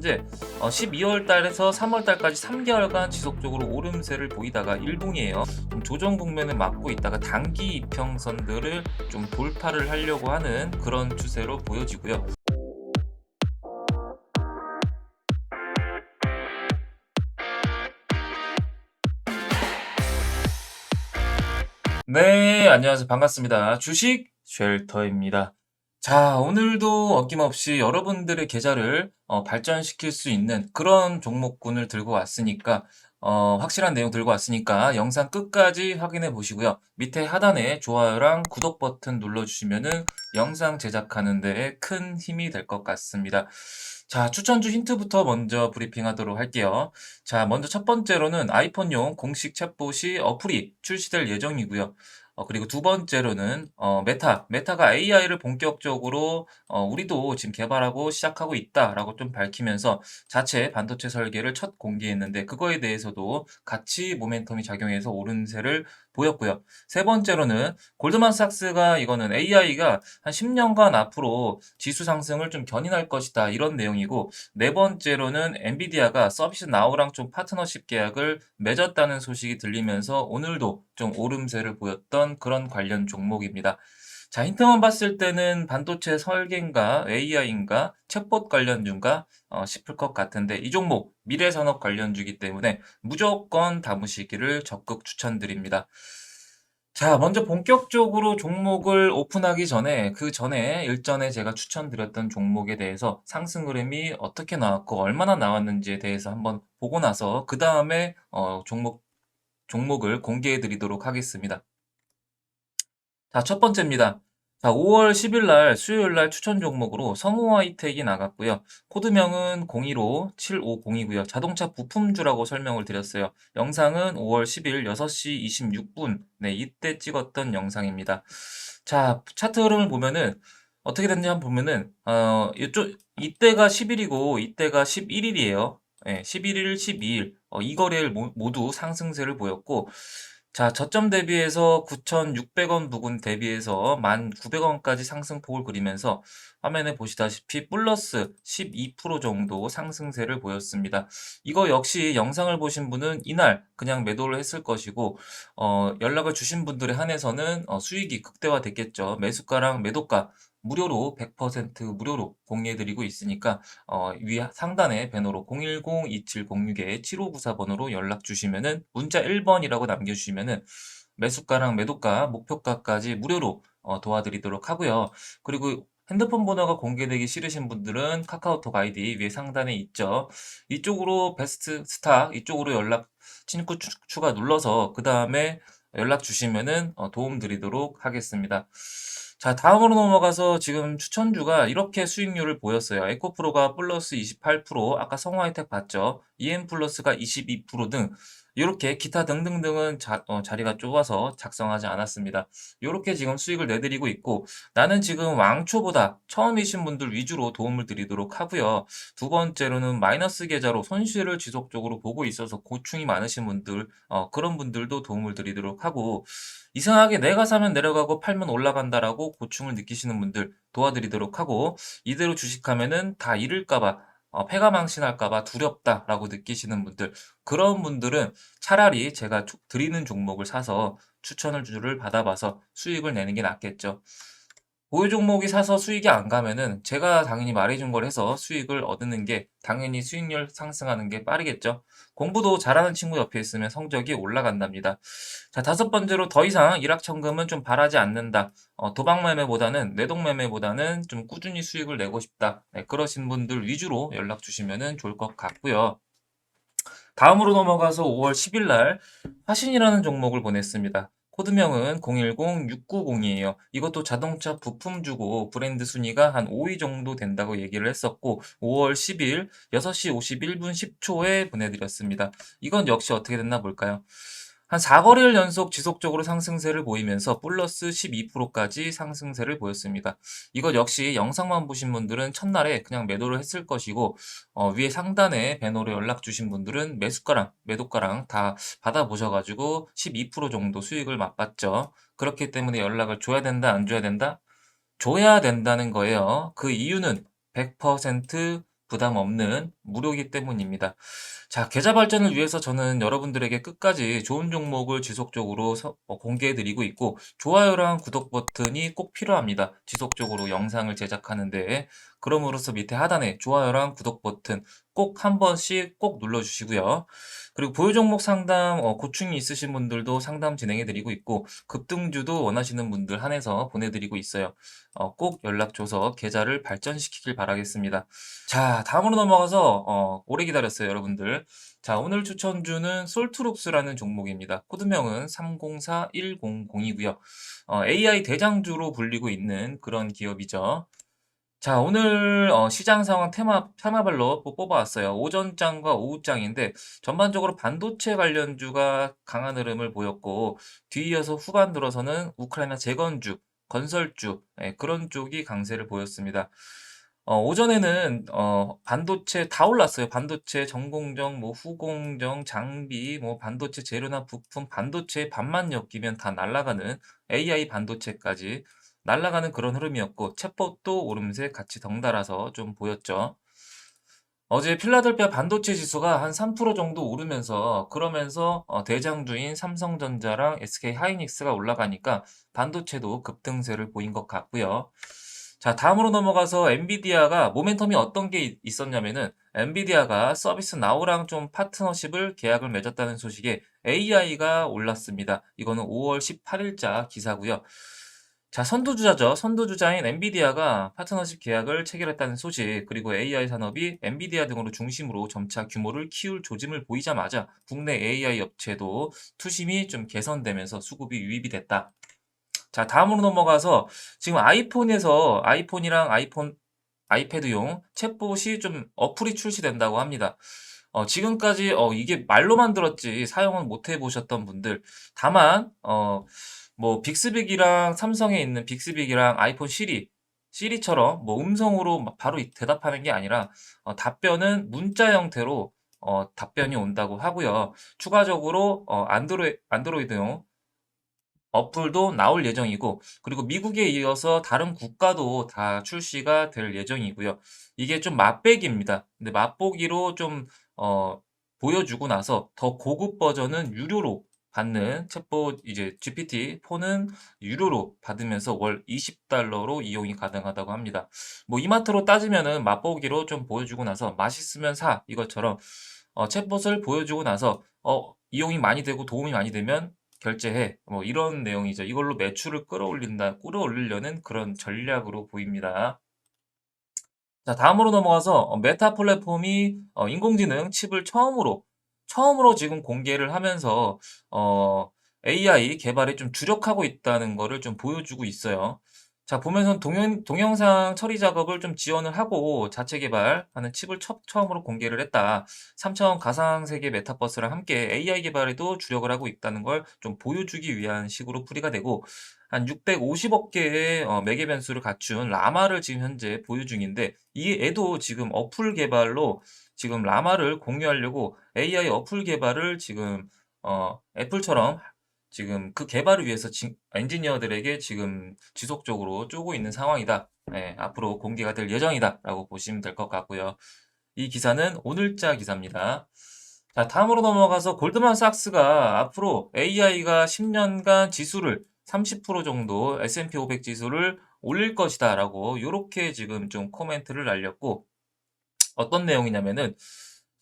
현재 12월 달에서 3월 달까지 3개월간 지속적으로 오름세를 보이다가 일봉이에요. 좀 조정 국면을 맞고 있다가 단기 이평선들을 좀 돌파를 하려고 하는 그런 추세로 보여지고요. 네, 안녕하세요. 반갑습니다. 주식 쉘터입니다. 자, 오늘도 어김없이 여러분들의 계좌를 어, 발전시킬 수 있는 그런 종목군을 들고 왔으니까 어, 확실한 내용 들고 왔으니까 영상 끝까지 확인해 보시고요. 밑에 하단에 좋아요랑 구독 버튼 눌러주시면은 영상 제작하는 데에 큰 힘이 될 것 같습니다. 자, 추천주 힌트부터 먼저 브리핑하도록 할게요. 자, 먼저 첫 번째로는 아이폰용 공식 챗봇이 어플이 출시될 예정이고요. 어, 그리고 두 번째로는 어, 메타, 메타가 AI를 본격적으로 어, 우리도 지금 개발하고 시작하고 있다라고 좀 밝히면서 자체 반도체 설계를 첫 공개했는데 그거에 대해서도 같이 모멘텀이 작용해서 오른세를 보였고요. 세 번째로는 골드만삭스가 이거는 AI가 한 10년간 앞으로 지수 상승을 좀 견인할 것이다 이런 내용이고 네 번째로는 엔비디아가 서비스 나우랑 좀 파트너십 계약을 맺었다는 소식이 들리면서 오늘도 좀 오름세를 보였던 그런 관련 종목입니다. 자, 힌트만 봤을 때는 반도체 설계인가 AI인가 챗봇 관련주인가 어, 싶을 것 같은데 이 종목 미래산업 관련주기 때문에 무조건 담으시기를 적극 추천드립니다. 자, 먼저 본격적으로 종목을 오픈하기 전에 그 전에 일전에 제가 추천드렸던 종목에 대해서 상승 흐름이 어떻게 나왔고 얼마나 나왔는지에 대해서 한번 보고 나서 그 다음에 어, 종목 종목을 공개해 드리도록 하겠습니다. 자, 첫 번째입니다. 자, 5월 10일 날 수요일 날 추천 종목으로 성우하이텍이 나갔고요. 코드명은 015-7502고요. 자동차 부품주라고 설명을 드렸어요. 영상은 5월 10일 6시 26분. 네, 이때 찍었던 영상입니다. 자, 차트 흐름을 보면은 어떻게 됐는지 한번 보면은 어, 이쪽 이때가 10일이고 이때가 11일이에요. 네, 11일, 12일. 어, 이 거래일 모- 모두 상승세를 보였고 자, 저점 대비해서 9,600원 부근 대비해서 1,900원까지 상승폭을 그리면서 화면에 보시다시피 플러스 12% 정도 상승세를 보였습니다. 이거 역시 영상을 보신 분은 이날 그냥 매도를 했을 것이고 어, 연락을 주신 분들에 한해서는 어, 수익이 극대화됐겠죠. 매수가랑 매도가 무료로 100% 무료로 공유해드리고 있으니까 어, 위 상단에 배너로 010-2706-7594번으로 연락 주시면은 문자 1번이라고 남겨주시면은 매수가랑 매도가, 목표가까지 무료로 어, 도와드리도록 하고요. 그리고 핸드폰 번호가 공개되기 싫으신 분들은 카카오톡 아이디 위에 상단에 있죠. 이쪽으로 베스트 스타 이쪽으로 연락 친구 추- 추가 눌러서 그 다음에 연락 주시면은 어, 도움 드리도록 하겠습니다. 자, 다음으로 넘어가서 지금 추천주가 이렇게 수익률을 보였어요. 에코프로가 플러스 28%, 아까 성화이텍 봤죠? EM 플러스가 22%등 이렇게 기타 등등등은 자, 어, 자리가 좁아서 작성하지 않았습니다. 이렇게 지금 수익을 내드리고 있고 나는 지금 왕초보다 처음이신 분들 위주로 도움을 드리도록 하고요. 두 번째로는 마이너스 계좌로 손실을 지속적으로 보고 있어서 고충이 많으신 분들 어, 그런 분들도 도움을 드리도록 하고 이상하게 내가 사면 내려가고 팔면 올라간다라고 고충을 느끼시는 분들 도와드리도록 하고 이대로 주식하면은 다 잃을까봐 어, 패가망신할까봐 두렵다라고 느끼시는 분들 그런 분들은 차라리 제가 주- 드리는 종목을 사서 추천을 주를 받아봐서 수익을 내는 게 낫겠죠. 보유 종목이 사서 수익이 안 가면은 제가 당연히 말해준 걸 해서 수익을 얻는 게 당연히 수익률 상승하는 게 빠르겠죠. 공부도 잘하는 친구 옆에 있으면 성적이 올라간답니다. 자, 다섯 번째로 더 이상 일확천금은 좀 바라지 않는다. 어, 도박 매매보다는 내동 매매보다는 좀 꾸준히 수익을 내고 싶다. 네, 그러신 분들 위주로 연락 주시면 좋을 것 같고요. 다음으로 넘어가서 5월 10일 날 화신이라는 종목을 보냈습니다. 코드명은 010-690이에요. 이것도 자동차 부품 주고 브랜드 순위가 한 5위 정도 된다고 얘기를 했었고 5월 10일 6시 51분 10초에 보내드렸습니다. 이건 역시 어떻게 됐나 볼까요? 한 4거래일 연속 지속적으로 상승세를 보이면서 플러스 12%까지 상승세를 보였습니다. 이것 역시 영상만 보신 분들은 첫날에 그냥 매도를 했을 것이고 어, 위에 상단에 배너로 연락 주신 분들은 매수가랑 매도가랑 다 받아보셔가지고 12% 정도 수익을 맛봤죠. 그렇기 때문에 연락을 줘야 된다, 안 줘야 된다? 줘야 된다는 거예요. 그 이유는 100% 부담 없는 무료이기 때문입니다. 자, 계좌 발전을 위해서 저는 여러분들에게 끝까지 좋은 종목을 지속적으로 서- 어, 공개해 드리고 있고, 좋아요랑 구독 버튼이 꼭 필요합니다. 지속적으로 영상을 제작하는 데, 그럼으로써 밑에 하단에 좋아요랑 구독 버튼 꼭 한 번씩 꼭 눌러주시고요. 그리고 보유 종목 상담 어, 고충이 있으신 분들도 상담 진행해 드리고 있고, 급등주도 원하시는 분들 한해서 보내드리고 있어요. 어, 꼭 연락 줘서 계좌를 발전시키길 바라겠습니다. 자, 다음으로 넘어가서 어, 오래 기다렸어요, 여러분들. 자, 오늘 추천주는 솔트룩스라는 종목입니다. 코드명은 304100이고요. 어, AI 대장주로 불리고 있는 그런 기업이죠. 자, 오늘 어, 시장 상황 테마, 테마별로 또 뽑아왔어요. 오전장과 오후장인데 전반적으로 반도체 관련주가 강한 흐름을 보였고 뒤이어서 후반 들어서는 우크라이나 재건주, 건설주 예, 그런 쪽이 강세를 보였습니다. 어, 오전에는 어, 반도체 다 올랐어요. 반도체 전공정, 뭐 후공정, 장비, 뭐 반도체 재료나 부품, 반도체 반만 엮이면 다 날아가는 AI 반도체까지 날아가는 그런 흐름이었고 챗봇도 오름세 같이 덩달아서 좀 보였죠. 어제 필라델피아 반도체 지수가 한 3% 정도 오르면서 그러면서 어, 대장주인 삼성전자랑 SK 하이닉스가 올라가니까 반도체도 급등세를 보인 것 같고요. 자, 다음으로 넘어가서 엔비디아가 모멘텀이 어떤 게 있- 있었냐면은 엔비디아가 서비스 나우랑 좀 파트너십을 계약을 맺었다는 소식에 AI가 올랐습니다. 이거는 5월 18일자 기사고요. 자, 선두주자죠. 선두주자인 엔비디아가 파트너십 계약을 체결했다는 소식, 그리고 AI 산업이 엔비디아 등으로 중심으로 점차 규모를 키울 조짐을 보이자마자 국내 AI 업체도 투심이 좀 개선되면서 수급이 유입이 됐다. 자, 다음으로 넘어가서 지금 아이폰에서 아이폰이랑 아이폰, 아이패드용 챗봇이 좀 어플이 출시된다고 합니다. 어, 지금까지 어, 이게 말로만 들었지 사용은 못 해보셨던 분들, 다만 어, 뭐 빅스빅이랑 삼성에 있는 빅스빅이랑 아이폰 시리, 시리처럼 뭐 음성으로 막 바로 이- 대답하는 게 아니라 어, 답변은 문자 형태로 어, 답변이 온다고 하고요. 추가적으로 어, 안드로이, 안드로이드용 어플도 나올 예정이고 그리고 미국에 이어서 다른 국가도 다 출시가 될 예정이고요. 이게 좀 맛배기입니다. 근데 맛보기로 좀 어, 보여주고 나서 더 고급 버전은 유료로 받는 챗봇 이제 GPT-4는 유료로 받으면서 월 20달러로 이용이 가능하다고 합니다. 뭐 이마트로 따지면은 맛보기로 좀 보여주고 나서 맛있으면 사 이것처럼 어, 챗봇을 보여주고 나서 어, 이용이 많이 되고 도움이 많이 되면 결제해. 뭐 이런 내용이죠. 이걸로 매출을 끌어올린다, 끌어올리려는 그런 전략으로 보입니다. 자, 다음으로 넘어가서 어, 메타 플랫폼이 어, 인공지능 칩을 처음으로 처음으로 지금 공개를 하면서 어, AI 개발에 좀 주력하고 있다는 거를 좀 보여주고 있어요. 자, 보면서 동영, 동영상 처리 작업을 좀 지원을 하고 자체 개발하는 칩을 처, 처음으로 공개를 했다. 3차원 가상세계 메타버스랑 함께 AI 개발에도 주력을 하고 있다는 걸 좀 보여주기 위한 식으로 풀이가 되고 한 650억 개의 어, 매개 변수를 갖춘 라마를 지금 현재 보유 중인데 이 애도 지금 어플 개발로 지금 라마를 공유하려고 AI 어플 개발을 지금 어, 애플처럼 지금 그 개발을 위해서 지- 엔지니어들에게 지금 지속적으로 쪼고 있는 상황이다. 예, 앞으로 공개가 될 예정이다라고 보시면 될 것 같고요. 이 기사는 오늘자 기사입니다. 자, 다음으로 넘어가서 골드만삭스가 앞으로 AI가 10년간 지수를 30% 정도 S&P 500 지수를 올릴 것이다라고 이렇게 지금 좀 코멘트를 날렸고 어떤 내용이냐면은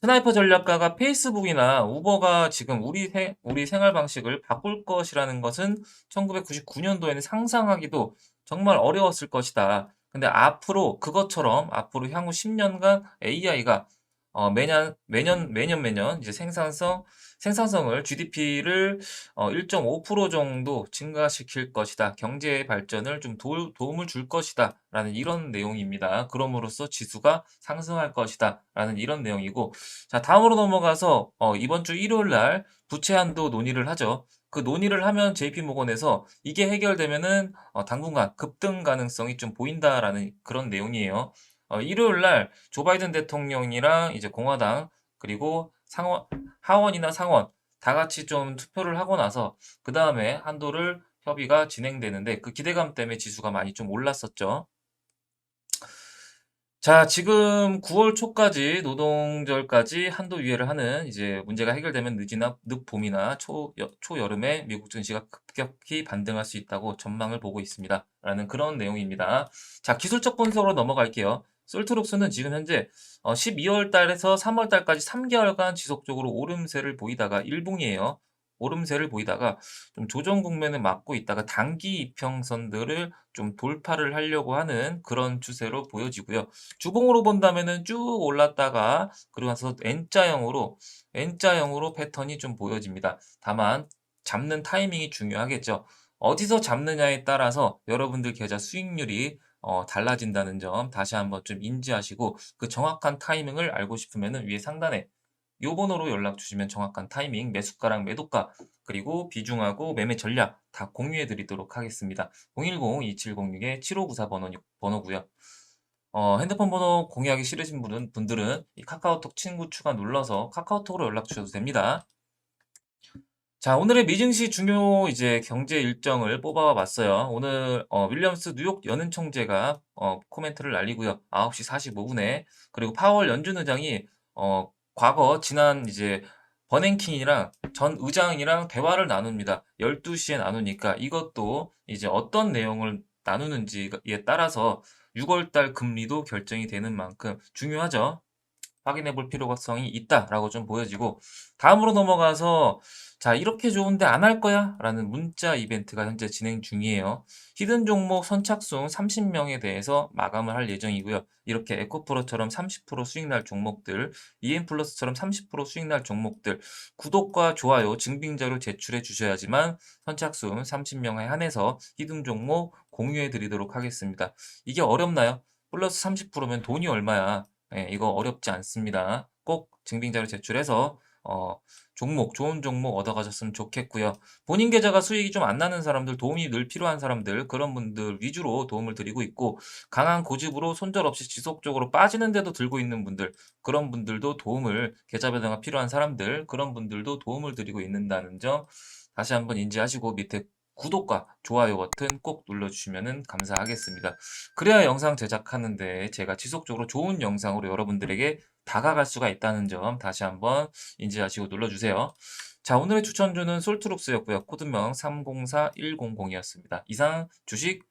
스나이퍼 전략가가 페이스북이나 우버가 지금 우리 생, 우리 생활 방식을 바꿀 것이라는 것은 1999년도에는 상상하기도 정말 어려웠을 것이다. 근데 앞으로 그것처럼 앞으로 향후 10년간 AI가 어, 매년 매년 매년 매년 이제 생산성 생산성을 GDP를 어, 1.5% 정도 증가시킬 것이다. 경제 발전을 좀 도, 도움을 줄 것이다. 라는 이런 내용입니다. 그럼으로써 지수가 상승할 것이다. 라는 이런 내용이고 자, 다음으로 넘어가서 어, 이번 주 일요일 날 부채 한도 논의를 하죠. 그 논의를 하면 JP모건에서 이게 해결되면은 어, 당분간 급등 가능성이 좀 보인다라는 그런 내용이에요. 어, 일요일 날 조 바이든 대통령이랑 이제 공화당 그리고 상원 하원이나 상원 다 같이 좀 투표를 하고 나서 그 다음에 한도를 협의가 진행되는데 그 기대감 때문에 지수가 많이 좀 올랐었죠. 자 지금 9월 초까지 노동절까지 한도 유예를 하는 이제 문제가 해결되면 늦이나 늦봄이나 초 여 초여름에 미국 증시가 급격히 반등할 수 있다고 전망을 보고 있습니다.라는 그런 내용입니다. 자 기술적 분석으로 넘어갈게요. 솔트룩스는 지금 현재 어 12월 달에서 3월 달까지 3개월간 지속적으로 오름세를 보이다가 일봉이에요. 오름세를 보이다가 좀 조정 국면을 맞고 있다가 단기 이평선들을 좀 돌파를 하려고 하는 그런 추세로 보여지고요. 주봉으로 본다면은 쭉 올랐다가 그러고 나서 N자형으로 N자형으로 패턴이 좀 보여집니다. 다만 잡는 타이밍이 중요하겠죠. 어디서 잡느냐에 따라서 여러분들 계좌 수익률이 어 달라진다는 점 다시 한번 좀 인지하시고 그 정확한 타이밍을 알고 싶으면은 위에 상단에 요 번호로 연락 주시면 정확한 타이밍, 매수가랑 매도가, 그리고 비중하고 매매 전략 다 공유해 드리도록 하겠습니다. 010-2706-7594 번호, 번호고요. 어, 핸드폰 번호 공유하기 싫으신 분은, 분들은 이 카카오톡 친구 추가 눌러서 카카오톡으로 연락 주셔도 됩니다. 자, 오늘의 미증시 중요 이제 경제 일정을 뽑아 봤어요. 오늘 어, 윌리엄스 뉴욕 연은 총재가 어, 코멘트를 날리고요. 9시 45분에 그리고 파월 연준 의장이 어, 과거 지난 이제 버냉킨이랑 전 의장이랑 대화를 나눕니다. 12시에 나누니까 이것도 이제 어떤 내용을 나누는지에 따라서 6월 달 금리도 결정이 되는 만큼 중요하죠. 확인해 볼 필요성이 있다라고 좀 보여지고 다음으로 넘어가서 자 이렇게 좋은데 안 할 거야? 라는 문자 이벤트가 현재 진행 중이에요. 히든 종목 선착순 30명에 대해서 마감을 할 예정이고요. 이렇게 에코프로처럼 30% 수익 날 종목들, EM플러스처럼 30% 수익 날 종목들 구독과 좋아요 증빙자료 제출해 주셔야지만 선착순 30명에 한해서 히든 종목 공유해 드리도록 하겠습니다. 이게 어렵나요? 플러스 30%면 돈이 얼마야? 예, 이거 어렵지 않습니다. 꼭 증빙자료 제출해서 어, 종목, 좋은 종목 얻어가셨으면 좋겠고요. 본인 계좌가 수익이 좀 안 나는 사람들, 도움이 늘 필요한 사람들, 그런 분들 위주로 도움을 드리고 있고, 강한 고집으로 손절 없이 지속적으로 빠지는데도 들고 있는 분들, 그런 분들도 도움을, 계좌 변화가 필요한 사람들, 그런 분들도 도움을 드리고 있는다는 점 다시 한번 인지하시고 밑에 구독과 좋아요 버튼 꼭 눌러주시면 감사하겠습니다. 그래야 영상 제작하는데 제가 지속적으로 좋은 영상으로 여러분들에게 다가갈 수가 있다는 점 다시 한번 인지하시고 눌러주세요. 자, 오늘의 추천주는 솔트룩스였고요. 코드명 304100이었습니다. 이상 주식